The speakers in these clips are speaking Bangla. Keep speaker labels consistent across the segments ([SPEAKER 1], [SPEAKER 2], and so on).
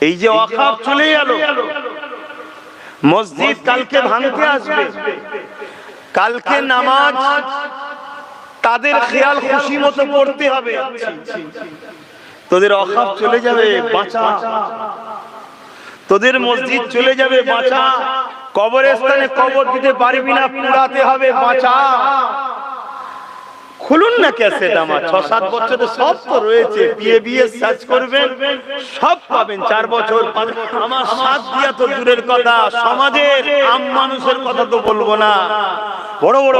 [SPEAKER 1] এই যে অখাপ চলে গেল মসজিদ কালকে ভাঙতে আসবে। কালকে নামাজ তাদের খেয়াল খুশি মতো পড়তে হবে। তোদের অখাপ চলে যাবে বাঁচা। তোদের মসজিদ চলে যাবে বাঁচা। কবরস্থানে কবর দিতে পারবি না পুরাতে হবে বাঁচা। খুলুন না ক্যাসেট আমার। ছ সাত বছরে সব তো রয়েছে। বিয়ে বিয়ে সার্চ করবেন, সব পাবেন। চার বছর আমার সাত দিয়া তো দূরের কথা। সমাজের আম মানুষের কথা তো বলব না। বড় বড়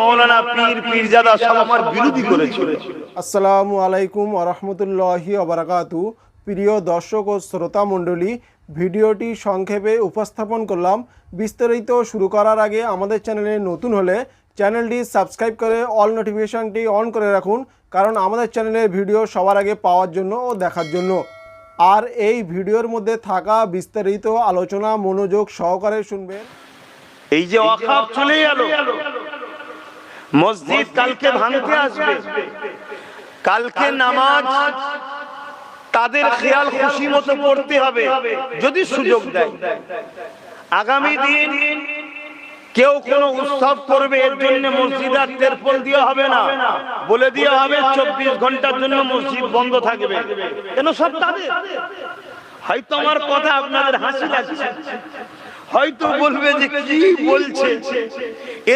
[SPEAKER 1] মৌলানা পীর, পীরজাদা সব আমার বিরোধী করেছিল।
[SPEAKER 2] আসসালামু আলাইকুম আরহামতুল্লাহি অবরাকাতু প্রিয় দর্শক ও শ্রোতা মণ্ডলী, ভিডিওটি সংক্ষেপে উপস্থাপন করলাম। বিস্তারিত শুরু করার আগে আমাদের চ্যানেলে নতুন হলে চ্যানেলটি সাবস্ক্রাইব করে অল নোটিফিকেশনটি অন করে রাখুন, কারণ আমাদের চ্যানেলের ভিডিও সবার আগে পাওয়ার জন্য ও দেখার জন্য। আর এই ভিডিওর মধ্যে থাকা বিস্তারিত আলোচনা, মনোযোগ সহকারে শুনবেন।
[SPEAKER 1] এই যে অখাপ চলে গেল মসজিদ কালকে ভাঙতে আসবে। কালকে নামাজ তাদের খেয়াল খুশি মতো পড়তে হবে, যদি সুযোগ দেয়। আগামী দিন কেউ কোন উৎসব করবে এর জন্য মসজিদ আর তেরপল দেওয়া হবে না। বলে দেওয়া হবে চব্বিশ ঘণ্টার জন্য মসজিদ বন্ধ থাকবে। কেন সব তাদের? হয়তো আমার কথা আপনাদের হাসি লাগছে। হয়তো বলবে যে কি বলছে?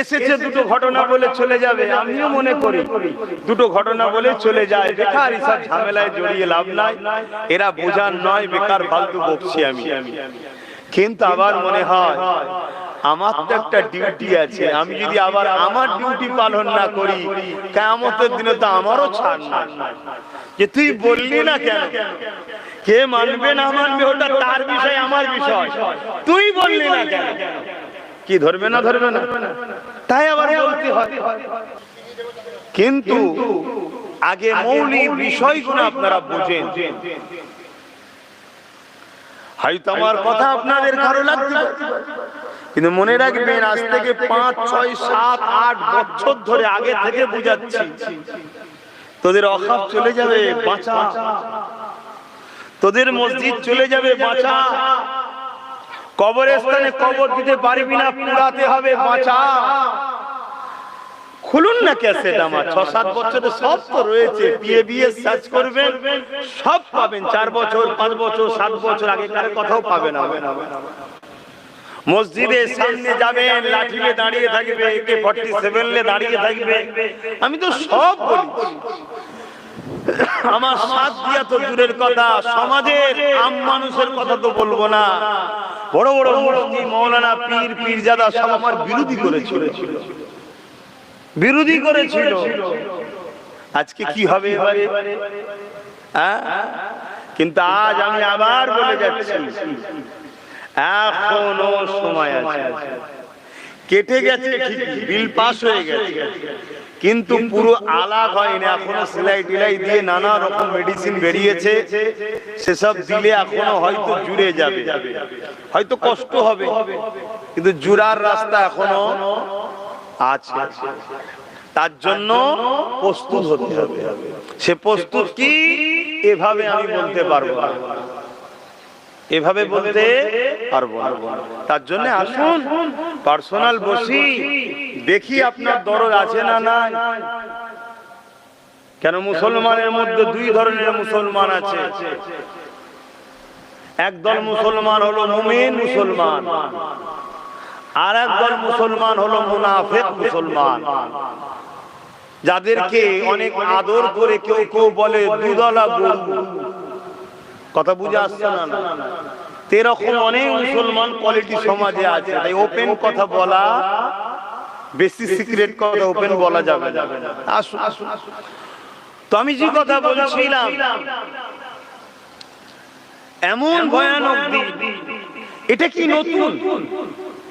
[SPEAKER 1] এসেছে দুটো ঘটনা বলে চলে যাবে, আমিও মনে করি। দুটো ঘটনা বলে চলে যায়। বেকার এসব ঝামেলায় জড়িয়ে লাভ নাই। এরা বোঝার নয়, বেকার ফালতু বকছি আমি। কিন্তু আবার মনে হয় আমার তো একটা ডিউটি আছে। আমি যদি আবার আমার ডিউটি পালন না করি কেমতের দিনে তো আমারও ছাড় না যে তুই বললি না কেন? কে মানবে না মানবে ওটা তার বিষয় আমার বিষয়। তুই বললি না কেন? কি ধরবে না ধরবে না? তাই আবার বলতে হয়। কিন্তু আগে মৌলিক বিষয়গুলো আপনারা বুঝেন। হয়তো আমার কথা আপনাদের কারও লাগতে পারে। কিন্তু মনে রাখবেন আজ থেকে পাঁচ ছয় সাত আট বছর ধরে আগে থেকে বুঝাচ্ছি। তোদের অখাপ চলে যাবে বাঁচা। তোদের মসজিদ চলে যাবে বাঁচা। কবরস্থানে কবর দিতে পারবি না পুরাতে হবে বাঁচা। খুলুন না ক্যাসেট আমার ছ, সাত বছরে সব তো রয়েছে। বিয়ে বিয়ে সার্চ করবেন, সব পাবেন। চার বছর, পাঁচ বছর, সাত বছর আগে আগেকার কথাও পাবেন মসজিদের সামনে যাবেন লাঠিলে দাঁড়িয়ে থাকবে একে ফর্টি সেভেন দাঁড়িয়ে থাকবে। আমি তো সব বলি। আমার সাত দিয়া তো দূরের কথা, সমাজের আম মানুষের কথা তো বলব না। বড় বড় মৌলানা পীর, পীরজাদা সব আমার বিরোধী করেছিল। বিরোধী করেছিল। আজকে কি হবে এবারে? হ্যাঁ? কিন্তু আজ আমি আবার বলে যাচ্ছি। এখনও সময় আছে। কেটে গেছে ঠিক বিল পাস হয়ে গেছে। কিন্তু পুরো আলাগ হয়নি। এখনও সেলাই টিলাই দিয়ে নানা রকম মেডিসিন বেরিয়েছে। সেসব দিলে এখনও হয়তো জুড়ে যাবে। হয়তো কষ্ট হবে। কিন্তু জুড়ার রাস্তা এখনও আছে। তার জন্য প্রস্তুত হতে হবে। সে প্রস্তুত কি? এভাবে আমি বলতে পারব এভাবে বলতে পারব তার জন্য আসুন, পার্সোনাল বসি, দেখি আপনার দরদ আছে না না কেন মুসলমানের মধ্যে দুই ধরনের মুসলমান আছে। একদল মুসলমান হলো মুমিন, মুসলমান। আর একদল মুসলমান হলো মুনাফেক মুসলমান। যাদেরকে অনেক আদর করে কেউ কেউ বলে দুদলা গরু কথা বুঝে আসছে না এরকম অনেক মুসলমান কোয়ালিটি সমাজে আছে। তাই ওপেন কথা বলা, বেশি সিক্রেট কথা ওপেন বলা যাবে না। আসুন তো আমি যে কথা বলছিলাম, এমন ভয়ানক এটা কি নতুন?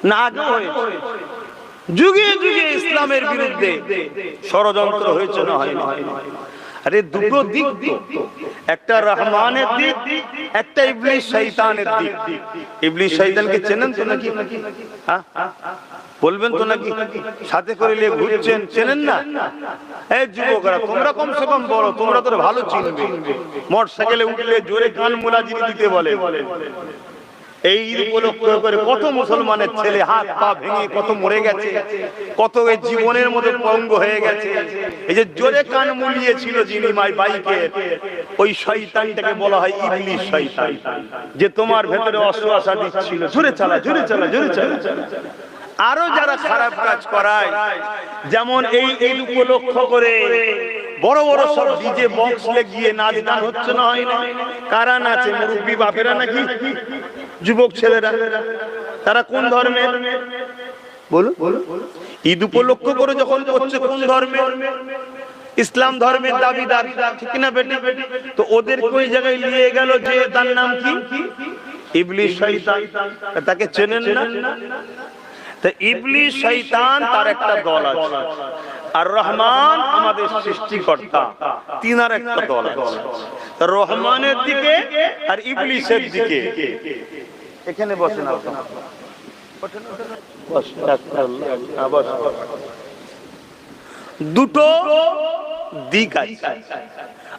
[SPEAKER 1] না, আগে হয়েছে যুগে যুগে ইসলামের বিরুদ্ধে ষড়যন্ত্র হয়েছে না হয় আরে, দুটো দিক একটা রহমানের দিক, একটা ইবলিশ শয়তানের দিক। ইবলিশ শয়তানকে চেনেন তো নাকি? হ্যাঁ? বলবেন তো নাকি? সাথে করে নিয়ে ঘুরছেন, চেনেন না? এই যুবকরা, তোমরা কমসে কম বড় তোমরা তো ভালো চিনবে। মোটর সাইকেলে উঠলে জোরে কান মোলাজিরি দিতে বলে। এই উপলক্ষ করে কত মুসলমানের ছেলে হাত পা ভেঙে কত মরে গেছে, কত এই জীবনের মধ্যে পঙ্গ হয়ে গেছে। এই যে জোরে কান মুলিয়েছিল যিনি মাই বাইকে, ওই শয়তানটাকে বলা হয় ইবলিশ শয়তান, যে তোমার ভেতরে অশ্বাসা দিচ্ছিল। জোরে চালা জোরে চালা জোরে চালা। আরও যারা খারাপ কাজ করায়, যেমন এই এই উপলক্ষ করে বড় বড় সব ডিজে বক্স গিয়ে নাচ গান হচ্ছে না হয় না? কারা নাচে মুরব্বী বাপেরা নাকি? যুবক ছেলেরা, তারা কোন ধর্মের বলুন। ঈদ উপলক্ষ করে যখন করছে কোন ধর্মের ইসলাম ধর্মের দাবিদার, ঠিক না বেটি? তো ওদের কোন জায়গায় নিয়ে গেল যে তার নাম কি? ইবলিশ শয়তান। তাকে চেনেন না? তা ইবলিশ শয়তান তার একটা দল আছে। আর রহমান আমাদের সৃষ্টিকর্তা, তিনার একটা দল আছে। রহমানের দিকে আর ইবলিশের দিকে। এখানে বসেন আপনারা। বস, হ্যাঁ, বস। দুটো দিক আছে।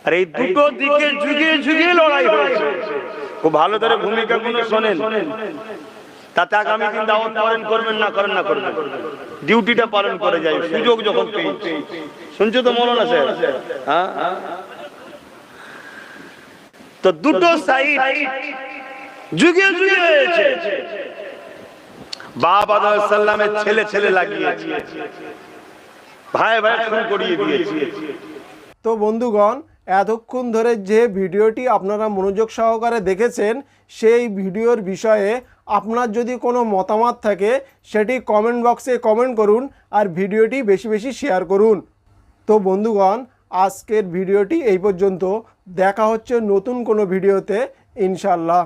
[SPEAKER 1] আর এই দুটো দিকে যুগে যুগে লড়াই হয়েছে। খুব ভালো করে ভূমিকা গুলো শোনেন। তাতে আগামী দিন দাওয়াত পালন করবেন না করেন না করবেন। ডিউটিটা পালন করে যায় সুযোগ যখন পেয়েছে শুনছো তো মনে আছে হ্যাঁ? তো দুটো সাইড যুগে যুগে হয়েছে বাপ আদম সাল্লামের ছেলে ছেলে লাগিয়েছে। ভাই ভাই খুন করিয়ে দিয়েছে।
[SPEAKER 2] তো বন্ধুগণ, এতক্ষণ ধরে যে ভিডিওটি আপনারা মনোযোগ সহকারে দেখেছেন, সেই ভিডিওর বিষয়ে আপনার যদি কোনো মতামত থাকে, সেটি কমেন্ট বক্সে কমেন্ট করুন আর ভিডিওটি বেশি বেশি শেয়ার করুন। তো বন্ধুগণ, আজকের ভিডিওটি এই পর্যন্ত। দেখা হচ্ছে নতুন কোনো ভিডিওতে ইনশাল্লাহ